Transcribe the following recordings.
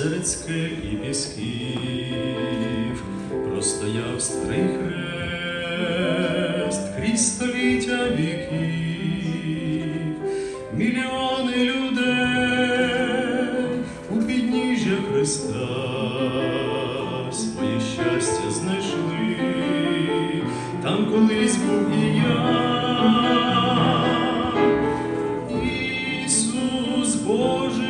Серцьке і пісків простояв старий хрест крізь століття віків, мільйони людей у підніжжя Христа своє щастя знайшли там, колись був і я. Ісус Божий.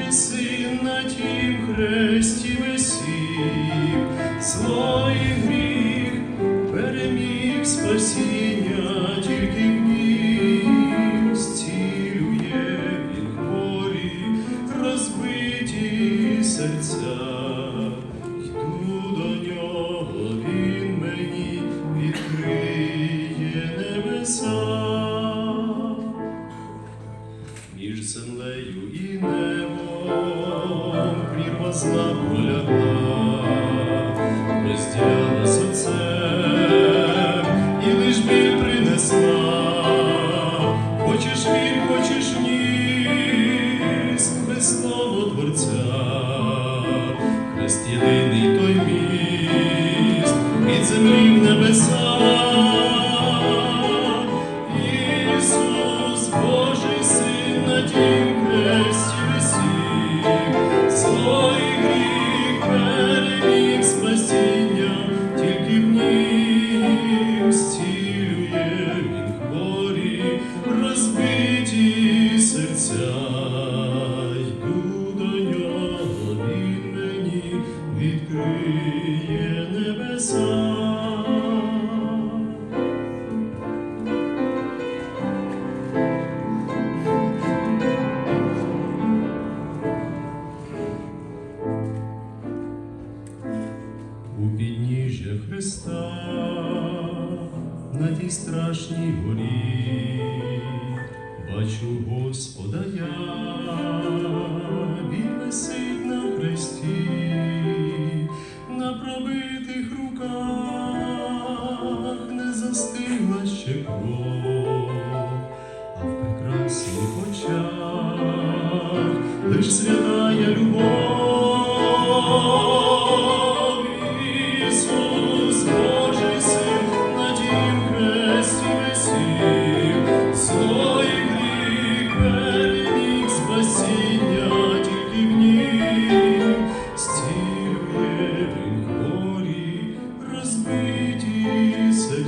Христів, Хресті весів, своїх гріх переміг спасів. Stealing. deitado. на тій страшній горі, бачу Господа я, Він висить на хресті, на пробитих руках не застигла ще кров, а в прекрасних очах лиш святая любов.